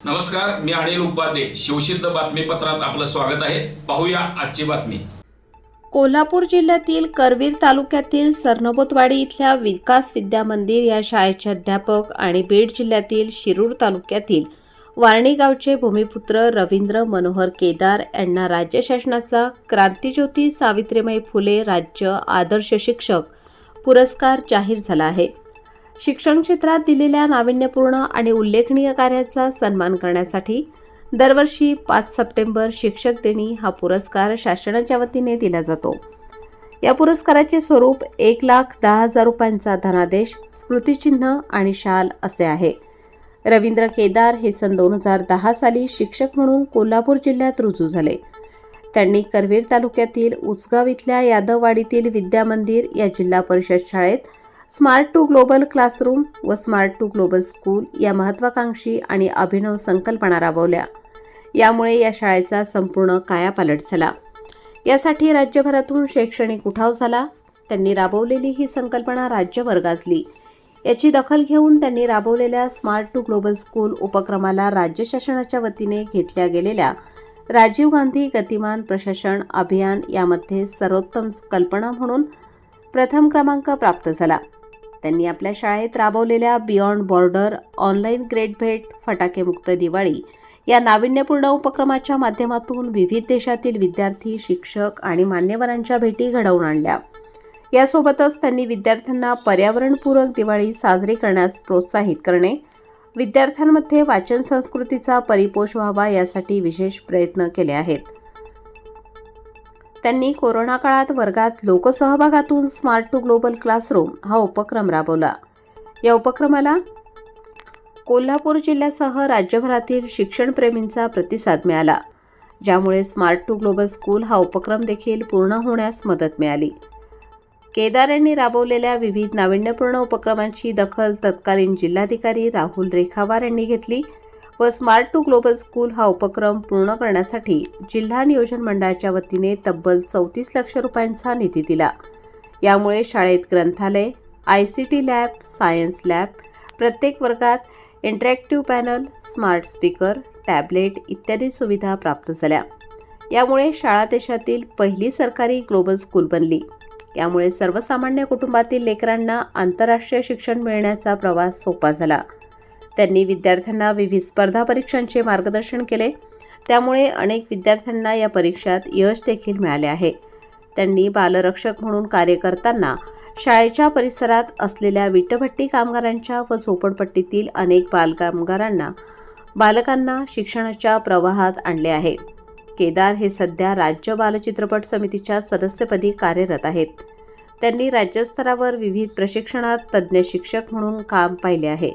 नमस्कार मी अनिल उपाध्ये. शिवसिद्ध बातमीपत्रात आपलं स्वागत आहे. पाहूया आजची बातमी. कोल्हापूर जिल्ह्यातील करवीर तालुक्यातील सरनोबतवाडी इथल्या विकास विद्या मंदिर या शाळेचे अध्यापक आणि बीड जिल्ह्यातील शिरूर तालुक्यातील वारणी गावचे भूमिपुत्र रवींद्र मनोहर केदार यांना राज्य शासनाचा क्रांतिज्योती सावित्रीबाई फुले राज्य आदर्श शिक्षक पुरस्कार जाहीर झाला आहे. शिक्षण क्षेत्रात दिलेल्या नाविन्यपूर्ण आणि उल्लेखनीय कार्याचा सन्मान करण्यासाठी दरवर्षी पाच सप्टेंबर शिक्षक दिनी हा पुरस्कार शासनाच्या वतीने दिला जातो. या पुरस्काराचे स्वरूप एक लाख दहा हजार रुपयांचा धनादेश स्मृतिचिन्ह आणि शाल असे आहे. रवींद्र केदार हे सन दोन हजार दहा साली शिक्षक म्हणून कोल्हापूर जिल्ह्यात रुजू झाले. त्यांनी करवीर तालुक्यातील उसगाव इथल्या यादववाडीतील विद्या मंदिर या जिल्हा परिषद शाळेत स्मार्ट टू ग्लोबल क्लासरूम व स्मार्ट टू ग्लोबल स्कूल या महत्वाकांक्षी आणि अभिनव संकल्पना राबवल्या. यामुळे या शाळेचा संपूर्ण कायापालट झाला. यासाठी राज्यभरातून शैक्षणिक उठाव झाला. त्यांनी राबवलेली ही संकल्पना राज्यभर गाजली. याची दखल घेऊन त्यांनी राबवलेल्या स्मार्ट टू ग्लोबल स्कूल उपक्रमाला राज्य शासनाच्या वतीने घेतल्या गेलेल्या राजीव गांधी गतिमान प्रशासन अभियान यामध्ये सर्वोत्तम कल्पना म्हणून प्रथम क्रमांक प्राप्त झाला. त्यांनी आपल्या शाळेत राबवलेल्या बियॉन्ड बॉर्डर ऑनलाईन ग्रेड भेट फटाकेमुक्त दिवाळी या नाविन्यपूर्ण उपक्रमाच्या माध्यमातून विविध देशातील विद्यार्थी शिक्षक आणि मान्यवरांच्या भेटी घडवून आणल्या. यासोबतच त्यांनी विद्यार्थ्यांना पर्यावरणपूरक दिवाळी साजरी करण्यास प्रोत्साहित करणे विद्यार्थ्यांमध्ये वाचन संस्कृतीचा परिपोष व्हावा यासाठी विशेष प्रयत्न केले आहेत. त्यांनी कोरोना काळात वर्गात लोकसहभागातून स्मार्ट टू ग्लोबल क्लासरूम हा उपक्रम राबवला. या उपक्रमाला कोल्हापूर जिल्ह्यासह राज्यभरातील शिक्षणप्रेमींचा प्रतिसाद मिळाला. ज्यामुळे स्मार्ट टू ग्लोबल स्कूल हा उपक्रम देखील पूर्ण होण्यास मदत मिळाली. केदार यांनी राबवलेल्या विविध नाविन्यपूर्ण उपक्रमांची दखल तत्कालीन जिल्हाधिकारी राहुल रेखावार यांनी घेतली व स्मार्ट टू ग्लोबल स्कूल हा उपक्रम पूर्ण करण्यासाठी जिल्हा नियोजन मंडळाच्या वतीने तब्बल चौतीस लक्ष रुपयांचा निधी दिला. यामुळे शाळेत ग्रंथालय I C T lab science lab प्रत्येक वर्गात interactive panel smart speaker tablet इत्यादी सुविधा प्राप्त झाल्या. यामुळे शाळा देशातील पहिली सरकारी ग्लोबल स्कूल बनली. यामुळे सर्वसामान्य कुटुंबातील लेकरांना आंतरराष्ट्रीय शिक्षण मिळण्याचा प्रवास सोपा झाला. त्यांनी विद्यार्थ्यांना विविध स्पर्धा परीक्षांचे मार्गदर्शन केले. त्यामुळे अनेक विद्यार्थ्यांना या परीक्षात यश देखील मिळाले आहे. त्यांनी बालरक्षक म्हणून कार्य करताना शाळेच्या परिसरात असलेल्या विटभट्टी कामगारांच्या व झोपडपट्टीतील अनेक बालकामगारांना बालकांना शिक्षणाच्या प्रवाहात आणले आहे. केदार हे सध्या राज्य बालचित्रपट समितीच्या सदस्यपदी कार्यरत आहेत. त्यांनी राज्यस्तरावर विविध प्रशिक्षणात तज्ज्ञ शिक्षक म्हणून काम पाहिले आहे.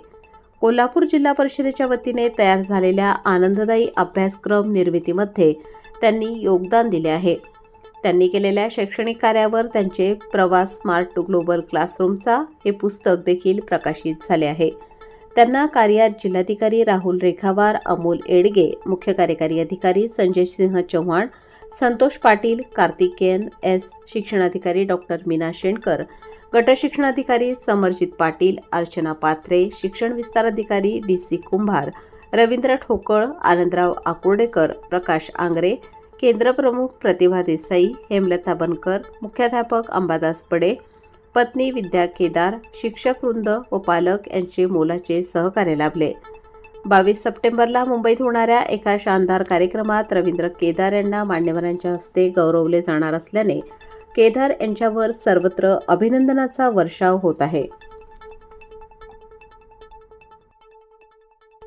कोल्हापूर जिल्हा परिषदेच्या वतीने तयार झालेल्या आनंददायी अभ्यासक्रम निर्मितीमध्ये त्यांनी योगदान दिले आहे. त्यांनी केलेल्या शैक्षणिक कार्यावर त्यांचे प्रवास स्मार्ट टू ग्लोबल क्लासरूमचा हे पुस्तक देखील प्रकाशित झाले आहे. त्यांना कार्यात जिल्हाधिकारी राहुल रेखावार अमोल एडगे मुख्य कार्यकारी अधिकारी संजय सिंह चव्हाण संतोष पाटील कार्तिकेयन एस शिक्षणाधिकारी डॉक्टर मीना शेणकर गटशिक्षणाधिकारी समरजित पाटील अर्चना पात्रे शिक्षण विस्तार अधिकारी डी सी कुंभार रवींद्र ठोकळ आनंदराव आकुर्डेकर प्रकाश आंग्रे केंद्रप्रमुख प्रतिभा देसाई हेमलता बनकर मुख्याध्यापक अंबादास पडे पत्नी विद्या केदार शिक्षक वृंद व पालक यांचे मोलाचे सहकार्य लाभले. बावीस सप्टेंबरला मुंबईत होणाऱ्या एका शानदार कार्यक्रमात रवींद्र केदार यांना मान्यवरांच्या हस्ते गौरवले जाणार असल्याने केदार यांच्यावर सर्वत्र अभिनंदनाचा वर्षाव होत आहे.